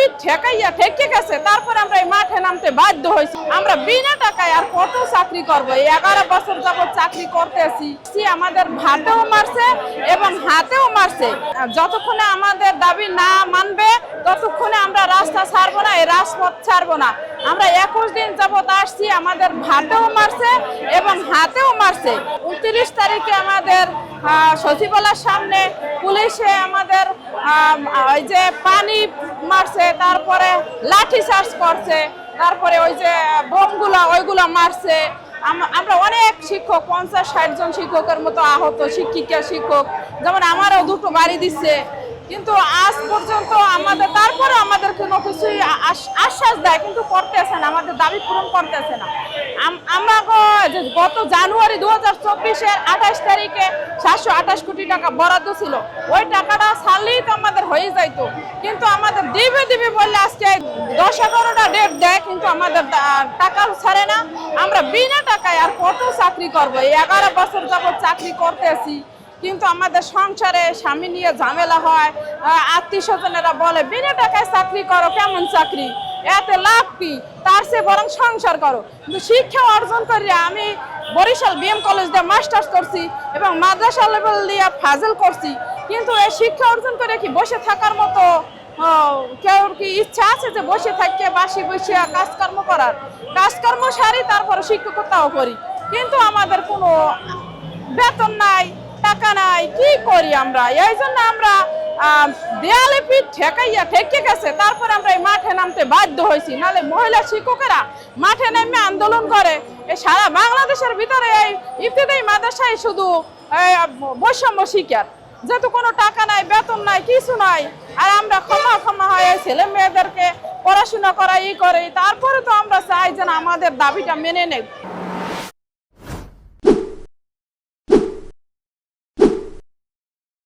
পিঠ ঠেকাইয়া ঠেকে গেছে, তারপরে আমরা এই মাঠে নামতে বাধ্য হয়েছি। আমরা বিনা টাকায় আর কত চাকরি করব? এগারো বছর যাবত চাকরি করতেছি। আমাদের ভাতেও মারছে এবং হাতেও মারছে। যতক্ষণে আমাদের দাবি না মানবে, ততক্ষণে আমরা রাস্তা ছাড়বো না, এই রাজপথ ছাড়বো না। আমরা একুশ দিন যাবত আসছি, আমাদের ভাতেও মারছে এবং হাতেও মারছে। উনত্রিশ তারিখে আমাদের সচিবালয়ের সামনে পুলিশে আমাদের ওই যে পানি মারছে, তারপরে লাঠি চার্জ করছে, তারপরে ওই যে বোমগুলা, ওইগুলা মারছে। আমরা অনেক শিক্ষক, পঞ্চাশ ষাট জন শিক্ষকের মতো আহত, শিক্ষিকা, শিক্ষক। যেমন আমারও দুটো বাড়ি দিচ্ছে কিন্তু আজ পর্যন্ত আমাদের তারপরে আমাদের কোনো কিছুই আশ্বাস দেয়, কিন্তু করতেছে না, আমাদের দাবি পূরণ করতেছে না। আমরা গত জানুয়ারি দু হাজার চব্বিশের আঠাশ তারিখে সাতশো আঠাশ কোটি টাকা বরাদ্দ ছিল। ওই টাকাটা তো আমাদের হয়ে যাইতো। কিন্তু আমাদের দিবে দিবে বললে আজকে দশ এগারোটা ডেট দেয়, কিন্তু আমাদের টাকা ছাড়ে না। আমরা বিনা টাকায় আর কত চাকরি করব? এই এগারো বছর যাবত চাকরি করতেছি। কিন্তু আমাদের সংসারে স্বামী নিয়ে ঝামেলা হয় আত্মীয় স্বজনেরা বলে, বিনা টাকায় চাকরি করো, কেমন চাকরি? এতে লাভ কি? তার চেয়ে বরং সংসার করো। কিন্তু শিক্ষা অর্জন করি আমি বরিশাল বিএম কলেজ দিয়ে মাস্টার্স করছি এবং মাদ্রাসা লেভেল দিয়ে ফাজল করছি। কিন্তু এই শিক্ষা অর্জন করে কি বসে থাকার মতো কেউ কি ইচ্ছা আছে যে বসে থাকতে বাসি বসে কাজকর্ম করার? কাজকর্ম সারি, তারপরে শিক্ষকতাও করি। কিন্তু আমাদের কোনো বেতন নাই, টাকা নাই, কি করি আমরা? এই জন্য আমরা দেয়ালে পিঠ ঠেকাইয়া ঠেকে গেছে, তারপর আমরা এই মাঠে নামতে বাধ্য হয়েছি। নাহলে মহিলা শিক্ষকেরা মাঠে নেমে আন্দোলন করে। এই সারা বাংলাদেশের ভিতরে এই ইফতিদায়ী মাদ্রাসায় শুধু বৈষম্য শিকার। যেহেতু কোনো টাকা নাই, বেতন নাই, কিছু নাই, আর আমরা ক্ষমা ক্ষমা হয়ে ছেলে মেয়েদেরকে পড়াশোনা করা ই করে তারপরে তো আমরা চাই যেন আমাদের দাবিটা মেনে নেই।